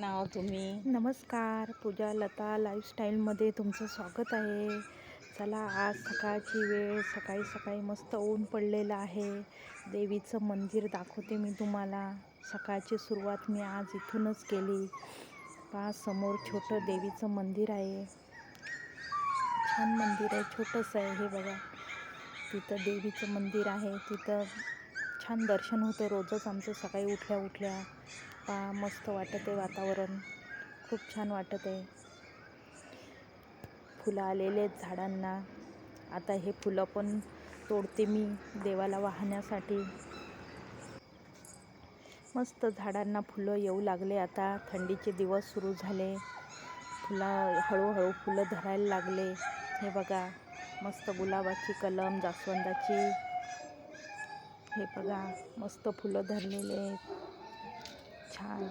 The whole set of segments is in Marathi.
नाव तुम्ही. नमस्कार पूजा लता लाईफस्टाईलमध्ये तुमचं स्वागत आहे. चला आज सकाळची वेळ सकाळी सकाळी मस्त ऊन पडलेलं आहे. देवीचं मंदिर दाखवते मी तुम्हाला. सकाळची सुरुवात मी आज इथूनच केली. पा समोर छोटं देवीचं मंदिर आहे. छान मंदिर आहे छोटंसं आहे हे बघा. तिथं देवीचं मंदिर आहे तिथं छान दर्शन होतं रोजच आमचं सकाळी उठल्या उठल्या. पा मस्त वाटत आहे वातावरण. खूप छान वाटत आहे. फुलं आलेले आहेत झाडांना. आता हे फुलं पण तोडते मी देवाला वाहण्यासाठी. मस्त झाडांना फुलं येऊ लागले आता. थंडीचे दिवस सुरू झाले. फुलं हळूहळू फुलं धरायला लागले. हे बघा मस्त गुलाबाची कलम जास्वंदाची. हे बघा मस्त फुलं धरलेले आहेत. छान.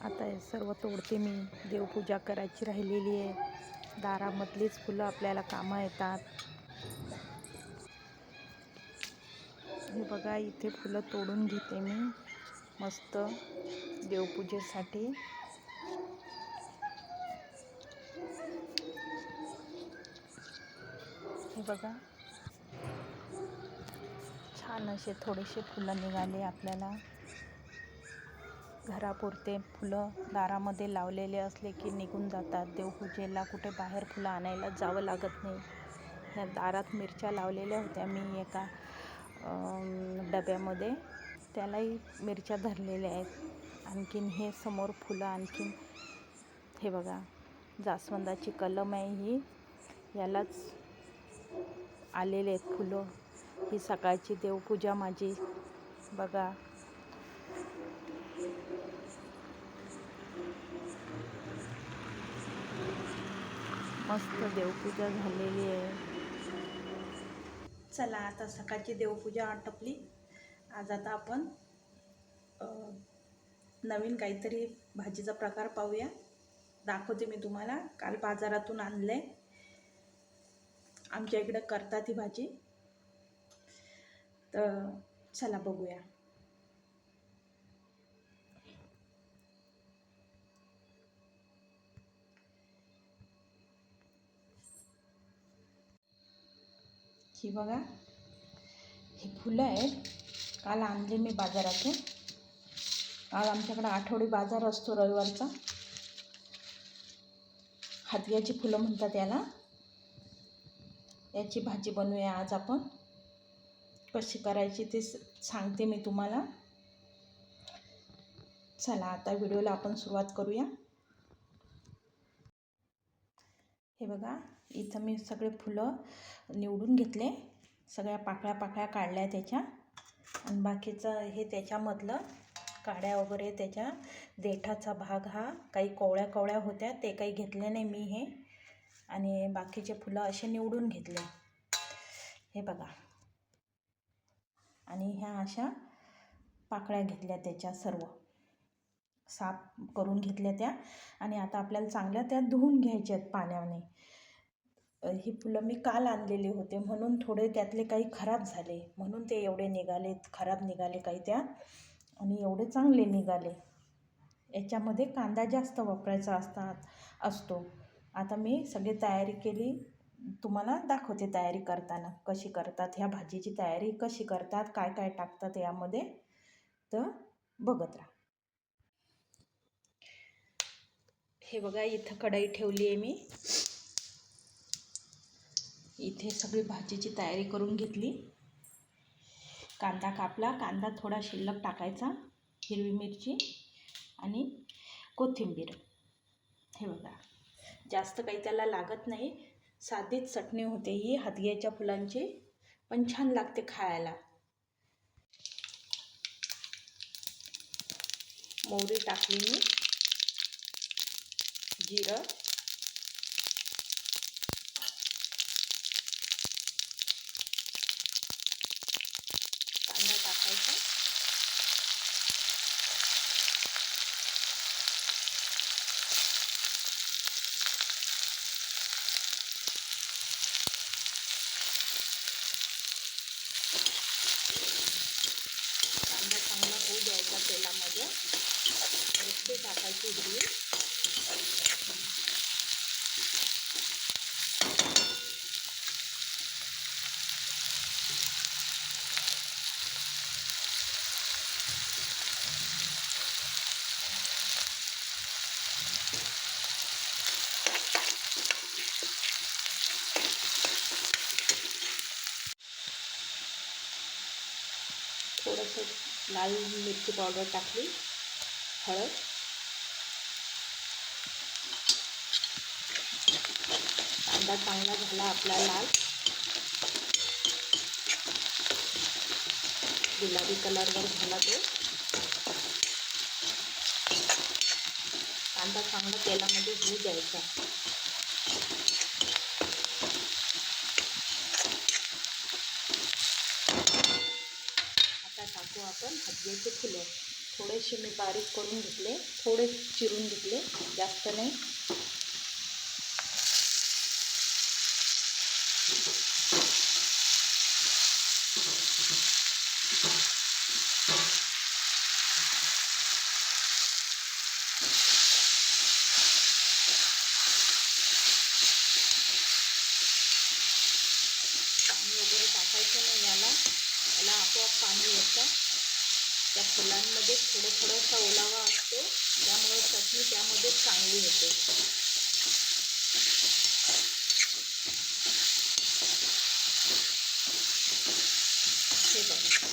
आता हे सर्व तोडते मी. देवपूजा करायची राहिलेली आहे. दारामधलीच फुलं आपल्याला कामं येतात. हे बघा इथे फुलं तोडून घेते मी. मस्त देवपूजेसाठी. हे बघा छान असे थोडेसे फुलं निघाले आपल्याला. घरापुरते फुलं दारामध्ये लावलेले असले की निघून जातात. देवपूजेला कुठे बाहेर फुलं आणायला जावं लागत नाही. ह्या दारात मिरच्या लावलेल्या होत्या मी एका डब्यामध्ये. त्यालाही मिरच्या धरलेल्या आहेत. आणखीन हे समोर फुलं आणखीन हे बघा जास्वंदाची कलम आहे ही. यालाच आलेले आहेत फुलं. ही सकाळची देवपूजा माझी. बघा. मस्त देवपूजा झालेली आहे. चला आता सकाळची देवपूजा आटपली. आज आता आपण नवीन काहीतरी भाजीचा प्रकार पाहूया. दाखवते मी तुम्हाला. काल बाजारातून आणलं आहे आमच्या इकडं करतात ही भाजी. तर चला बघूया. ही बघा ही फुलं आहेत. काल आणले मी बाजारातून. काल आमच्याकडं आठवडी बाजार असतो रविवारचा. हातग्याची फुलं म्हणतात याला. याची भाजी बनवूया आज आपण. कशी करायची ते सांगते मी तुम्हाला. चला आता व्हिडिओला आपण सुरुवात करूया. हे बघा इथं मी सगळे फुलं निवडून घेतले. सगळ्या पाकळ्या पाकळ्या काढल्या त्याच्या. आणि बाकीचं हे त्याच्यामधलं काड्या वगैरे त्याच्या देठाचा भाग हा काही कोवळ्या कोवळ्या होत्या ते काही घेतले नाही मी हे. आणि बाकीचे फुलं असे निवडून घेतले. हे बघा. आणि ह्या अशा पाकळ्या घेतल्या त्याच्या सर्व. साफ करून घेतल्या त्या आणि आता आपल्याला चांगल्या त्या धुवून घ्यायच्या आहेत पाण्याने. ही फुलं मी काल आणलेले होते म्हणून थोडे त्यातले काही खराब झाले. म्हणून ते एवढे निघाले खराब निघाले काही त्या आणि एवढे चांगले निघाले. याच्यामध्ये कांदा जास्त वापरायचा असतात असतो. आता मी सगळी तयारी केली. तुम्हाला दाखवते तयारी करताना कशी करतात ह्या भाजीची तयारी कशी करतात काय काय टाकतात यामध्ये. तर बघत राहा. हे बघा इथं कढई ठेवली आहे मी. इथे सगळी भाजीची तयारी करून घेतली. कांदा कापला. कांदा थोडा शिल्लक टाकायचा हिरवी मिरची आणि कोथिंबीर. हे बघा जास्त काही त्याला लागत नाही. साधीच चटणी होते ही हातग्याच्या फुलांची पण छान लागते खायला. मोहरी टाकली मी. जिरं. कांदा आणि ते थोडंसं लाल मिरची पावडर टाकली हळद. कांदा चांगला झाला आपला लाल. गुलाबी कलरवर झाला तो. कांदा चांगला तेलामध्ये होऊ द्यायचा. आपण हलग्याचे फुलं थोडेसे मी बारीक करून घेतले थोडे चिरून घेतले जास्त नाही. पाणी वगैरे टाकायचं नाही याला. याला आपोआप पाणी येतं. त्या फुलांमध्ये थोडं थोडासा ओलावा असतो. त्यामुळे चटणी त्यामध्ये चांगली होते. हे बघा.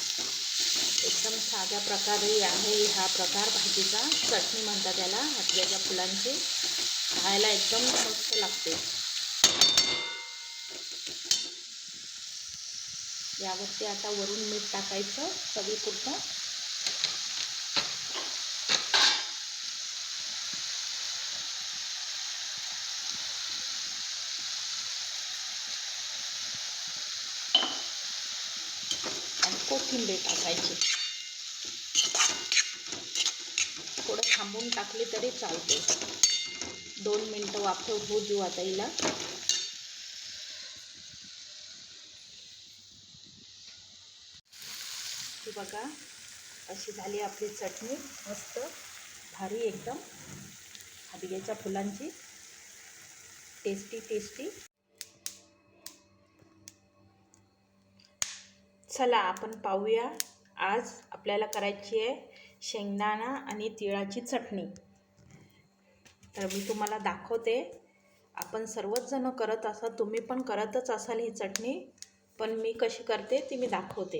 एकदम साध्या प्रकारे आहे हा प्रकार भाजीचा. चटणी म्हणतात त्याला हटव्याच्या फुलांची. खायला एकदम मस्त लागते. यावरती आता वरून मीठ टाकायचं. चवीपुरतं आणि कोथिंबीर टाकायची. थोडं थांबून टाकली तरी चालते दोन मिनटं वाफव होऊ देऊ आता हिला. बघा अशी झाली आपली चटणी. मस्त भारी एकदम. हादग्याच्या फुलांची. Tasty tasty. चला आपण पाहूया. आज आपल्याला करायची आहे शेंगदाणा आणि तिळाची चटणी. तर मी तुम्हाला दाखवते. आपण सर्वच जण करत असाल तुम्ही पण करतच असाल ही चटणी पण मी कशी करते ती मी दाखवते.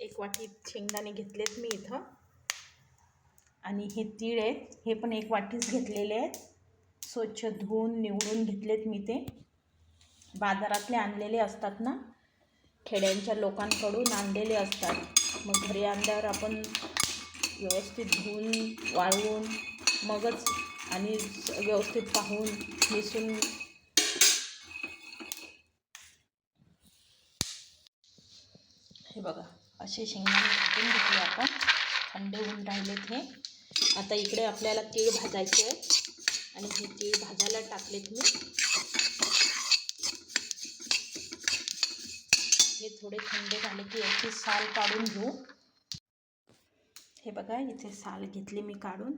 एक वाटी शेंगदाणे घेतलेत मी इथं. आणि हे तीळ आहेत हे पण एक वाटीच घेतलेले आहेत. स्वच्छ धुवून निवडून घेतलेत मी ते. बाजारातले आणलेले असतात ना खेड्यांच्या लोकांकडून आणलेले असतात. मग घरी आणल्यावर आपण व्यवस्थित धुवून वाळवून मगच आणि व्यवस्थित पाहून मिसून हे बघा असे शेंगदाणे भाजून घेतले आपण. थंड होऊन राहिलेत हे. आता इकडे आपल्याला तीळ भाजायचे आहेत. आणि हे ते भाजायला टाकलेत मी हे थोडे थंड झाले की याची साल काढून घेऊ. हे बघा इथे साल घेतली मी काढून.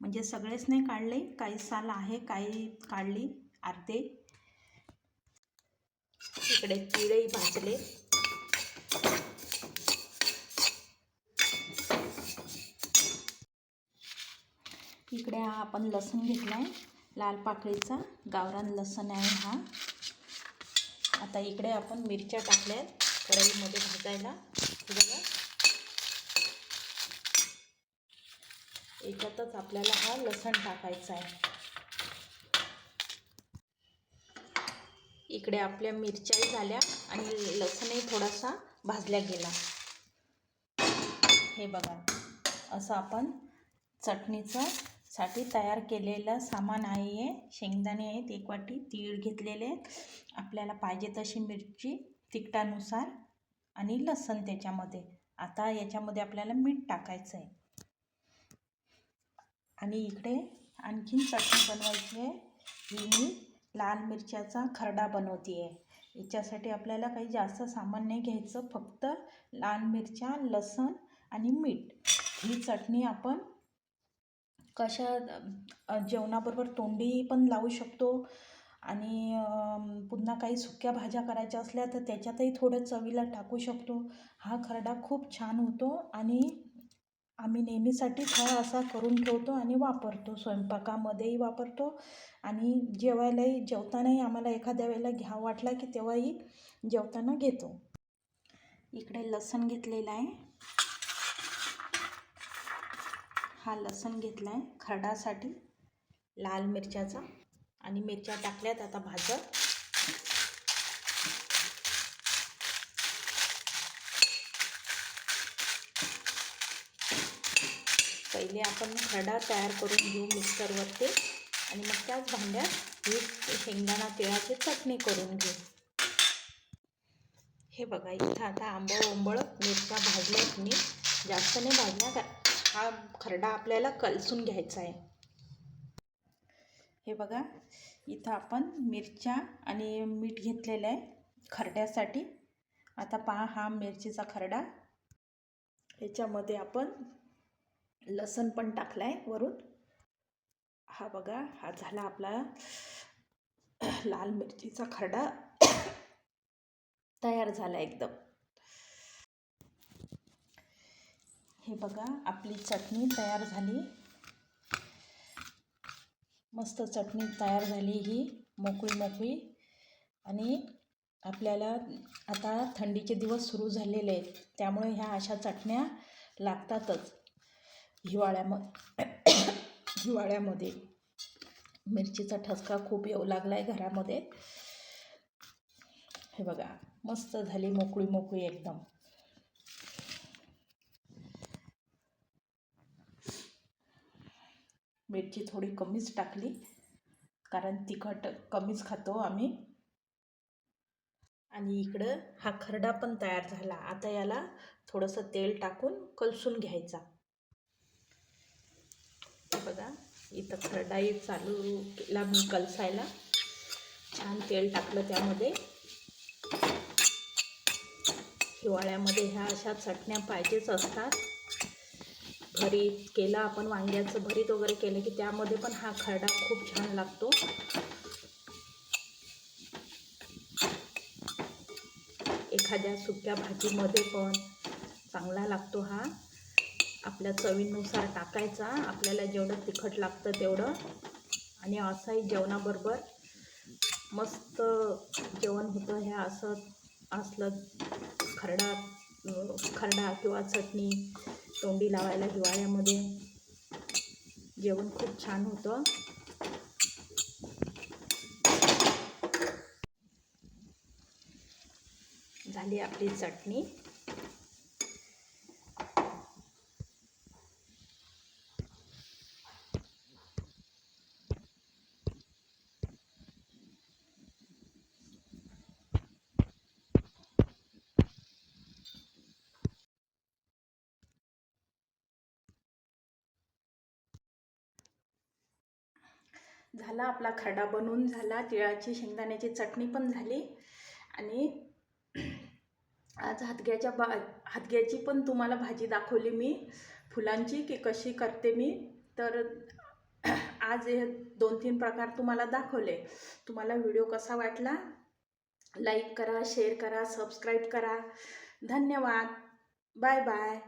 म्हणजे सगळेच नाही काढले काही साल आहे काही काढली अर्धे. इकडे तिळही भाजले. इकडे हा आपण लसूण घेतला आहे लाल पाकळीचा गावरान लसूण आहे हा. आता इकडे आपण मिरच्या टाकल्या आहेत कढईमध्ये भाजायला. बघा. याच्यातच आपल्याला हा लसण टाकायचा आहे. इकडे आपल्या मिरच्याही झाल्या आणि लसणही थोडासा भाजल्या गेला. हे बघा. असं आपण चटणीचं साठी तयार केलेलं सामान आहे हे. शेंगदाणे आहेत एक वाटी तीळ घेतलेले आहेत. आपल्याला पाहिजे तशी मिरची तिखटानुसार आणि लसण त्याच्यामध्ये. आता याच्यामध्ये आपल्याला मीठ टाकायचं आहे आणि इकडे आणखीन चटणी बनवायची आहे. ही मी लाल मिरच्याचा खरडा बनवते आहे याच्यासाठी आपल्याला काही जास्त सामान नाही घ्यायचं. फक्त लाल मिरच्या लसण आणि मीठ. ही चटणी आपण कशा जेवणाबरोबर तोंडी पण लावू शकतो आणि पुन्हा काही सुक्या भाज्या करायच्या असल्या तर त्याच्यातही थोडं चवीला टाकू शकतो. हा खरडा खूप छान होतो आणि आम्ही नेहमीसाठी हा असा करून ठेवतो आणि वापरतो. स्वयंपाकामध्येही वापरतो आणि जेवायलाही जेवतानाही आम्हाला एखाद्या वेळेला घ्या वाटला की तेव्हाही जेवताना घेतो. इकडे लसण घेतलेलं आहे. हा लसूण घेतला आहे खरडासाठी लाल मिरच्याचा आणि मिरच्या टाकल्यात आता भाजत पहिले आपण खरडा तयार करून घेऊ मिक्सरवरती आणि मग त्याच भांड्यात ही शेंगदाणा तिळाची चटणी करून घेऊ. हे बघा इथं आता आंबळ ओंबळ मिरच्या भाजल्यात मी. जास्त नाही भाजल्या का हा खरडा आपल्याला कलसून घ्यायचा आहे. हे बघा इथं आपण मिरच्या आणि मीठ घेतलेलं आहे खरड्यासाठी. आता पहा हा मिरचीचा खरडा. याच्यामध्ये आपण लसण पण टाकला आहे वरून. हा बघा हा झाला आपला लाल मिरचीचा खरडा. तयार झाला एकदम. हे बघा आपली चटणी तयार झाली. मस्त चटणी तयार झाली ही मोकळी मोकळी. आणि आपल्याला आता थंडीचे दिवस सुरू झालेले आहेत त्यामुळे ह्या अशा चटण्या लागतातच हिवाळ्यामध्ये हिवाळ्यामध्ये. मिरचीचा ठसका खूप येऊ लागला आहे घरामध्ये. हे बघा मस्त झाली मोकळी मोकळी एकदम. मिरची थोडी कमीच टाकली. कारण तिखट कमीच खातो आम्ही. आणि इकडं हा खरडा पण तयार झाला. आता याला थोडंसं तेल टाकून कलसून घ्यायचा. बघा इथं खरडाही चालू केला मी कलसायला. छान तेल टाकलं त्यामध्ये. हिवाळ्यामध्ये ह्या अशा चटण्या पाहिजेच असतात. भरीत केलं आपण वांग्याचं भरीत वगैरे केलं की त्यामध्ये पण हा खरडा खूप छान लागतो. एखाद्या सुक्या भाजीमध्ये पण चांगला लागतो हा. आपल्या चवीनुसार टाकायचा आपल्याला जेवढं तिखट लागतं तेवढं. आणि असंही जेवणाबरोबर मस्त जेवण होतं हे असं असलं खरडा खरडा किंवा चटणी. तोंडी लावायला हिवाळ्यामध्ये. जेवण खूप छान होतं. झाली आपली चटणी. झाला आपला खरडा बनवून झाला तिळाची शेंगदाण्याची चटणी पण झाली. आणि आज हातग्याच्या बा हातग्याची पण तुम्हाला भाजी दाखवली मी. फुलांची की कशी करते मी. तर आज हे दोन तीन प्रकार तुम्हाला दाखवले. तुम्हाला व्हिडिओ कसा वाटला? लाईक करा शेअर करा सबस्क्राईब करा. धन्यवाद. Bye bye